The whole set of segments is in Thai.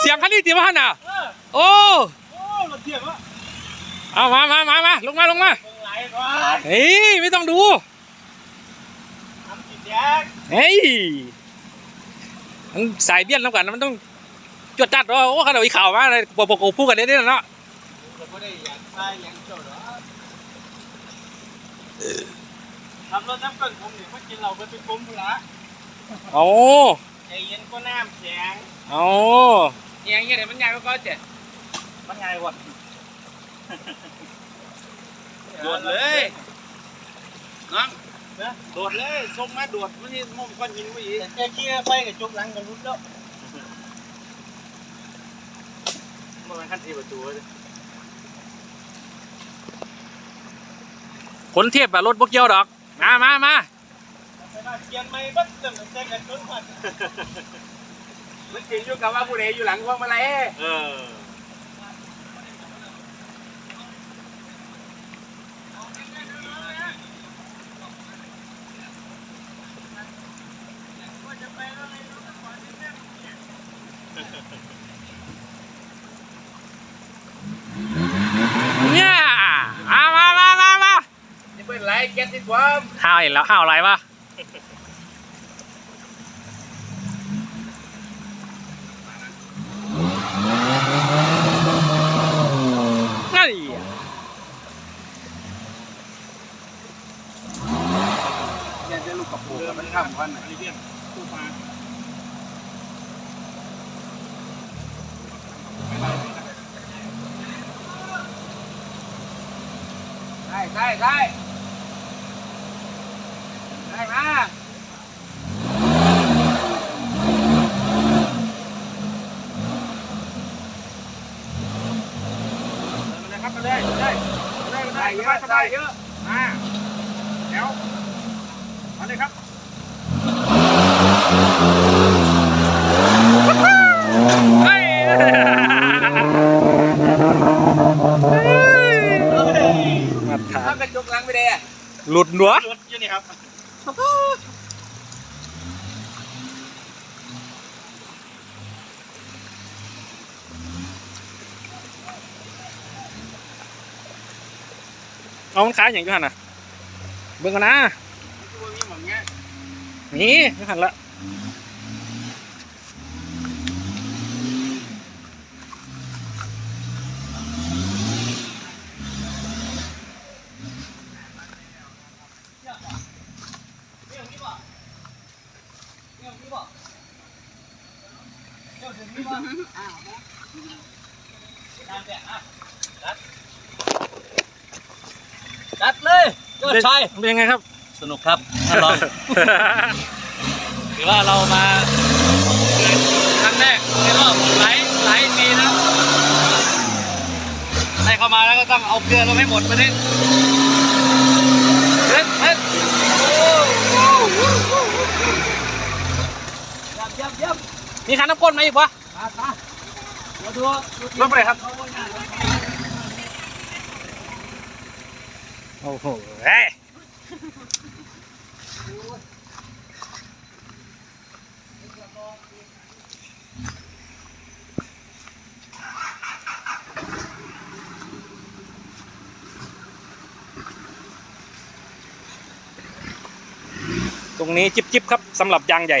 เสียงคันนี้ตีมาหันอะเออโอ้โอ้รถเทียบวะเอามามามามาลงมาลงมาเบิ่งไหลก่อนเฮ้ยไม่ต้องดูทำกินแยกเฮ้ยมันสายเบี้ยนแล้วกันมันต้องจวดจัดว่าโอ้ขนาดอีข่าวมาเลยปกปกพูดกันได้ด้วยเนาะเราไม่ได้อยากไปอยากเจ้าหรอทำรถน้ำกันผมเนี่ยมากินเราไปเป็นกุ้มละโอ้ใจเย็นก็น้ำแข็ง โอ้อย่างเงี้ยเดี๋ยวมันใหญ่ก็ก็เจ็ดมันไงวะโดดเลยน้องนะโดดเลยส่งมาโดดมันนี่มุมก้อนหินไว้อีกแต่เกี้ยไปกับจุกหลังกันรุดแล้วมันขั้นทีประตูเลยขนเทียบแบบรถบกเกียวดอก มามามาไปบ้านเกียนไม่บัดเต็มใจกันจนหมด มันถึงอยู่กับว่าผู้ใดอยู่หลังพวงมาลัยเออเนี่ยมามามามามานี่เป็นไรเก็ตที่ความห้าวเห็นแล้วห้าวอะไรวะนั่นอีก อยากจะลูกกับปูมันข้ามกัน อันนี้เรียกตู้ปลา ใช่ใช่ใช่ได้มา นะครับไปเลยไปเลยไปเลยไปเลยสบา ยเยอะมาเดี๋ยวมาเลยครับเฮ้ย มาถาถ้ามกระจกหลังไปเลยอะหลุดหนัวรถอยู่นี่ครับเอามันขายอย่างอยูหันน่ะเบิ่งกันนะตัวนี้เหมือนเงี้ยนี่อยูหันละ จัดเลยยอดชายเป็นยังไงครับ สนุกครับท่านรองถือว่าเรามาครั้งแรกในรอบหลายหลายปีนะได้เข้ามาแล้วก็ต้องเอาเกลือลงให้หมดประเด็นเฮ้ยเฮ้ยโอ้โหยับยับยับ มีขันน้ำก้นมาอีกวะมามามาดูรถไปครับ โอ้โหเฮ้ยตรงนี้จิบจิบๆครับสำหรับยางใหญ่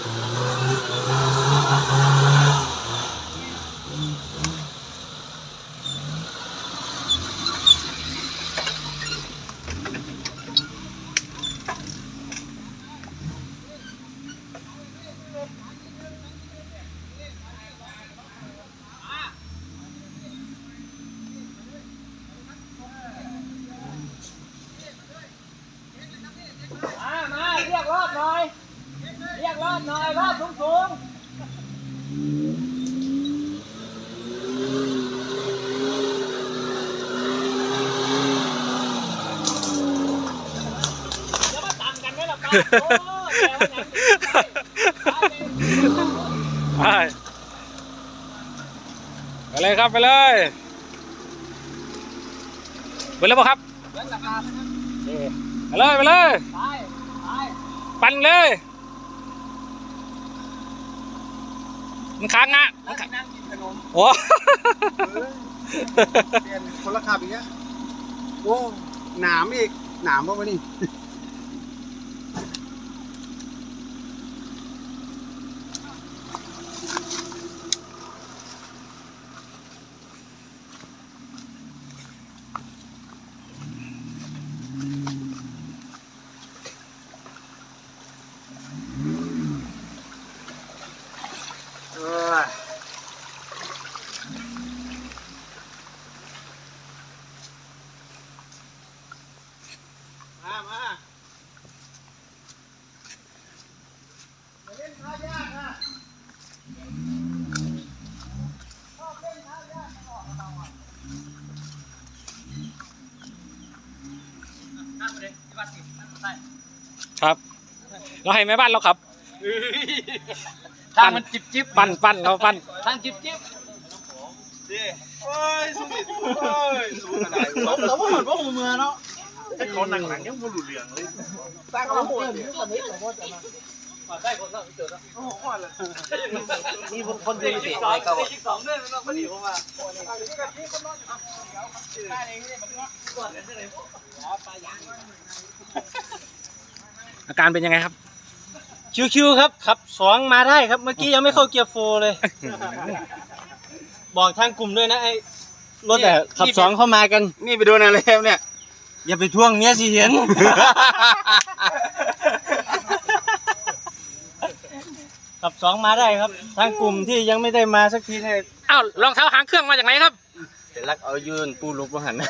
บหน่อยรอบสูงสูงจะมาต่ำกันไหมล่ะป้าโอ้ยแกว่าอย่างนี้ไปไปเลยไปไปเลยครับไปเลยไปเลยป่ะครับเดี๋ยวราคาไปเลยไปเลย ไปไป ปั่นเลย มันค้างอะมันค้างนั่งกินขนมโอ้เปลี่ยนคนละขับอีกแล้วโอ้หนามอีกหนามป่ะวะนี่ เออมามาเล่นท่ายากนะ นั่งไปเลยที่บ้านสินั่งได้ ครับ เราให้แม่บ้านเราขับ ทางมันจิบจิบปั้นปั้นเราปั้นทางจิบจิบดิโอ้ยสู้ดิโอ้ยสู้ขนาดนี้เราว่าเหมือนว่ามือมือเนาะให้เขาหนังหนังยังไม่รู้เรื่องเลยสร้างเขาโหดเลยตอนนี้เราว่าจะมาได้คนละเจอแล้วโอ้โหอ่อนเลยนี่คนดีสิอะไรก็ว่าสองเดือนมันก็ดีผมว่าอา การเป็นยังไงครับ ชิวๆครับขับสองมาได้ครับ เมื่อกี้ยังไม่เข้าเกียร์โฟร์เลย บอกทางกลุ่มด้วยนะไอ้รถแต่ขับสองเข้ามากัน นี่ไปโดนอะไรแล้วเนี่ย อย่าไปท่วงเมียสิเห็น ขับสองมาได้ครับ ทางกลุ่มที่ยังไม่ได้มาสักทีเนี่ยอ้าวรองเท้าหางเครื่องมาจากไหนครับ เดี๋ยวรักเอายืนปูลุกมาหันนะ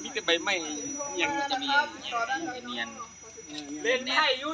แต่ใบไม้ยังจะมีเนียนเล่นไพ่ยุทธ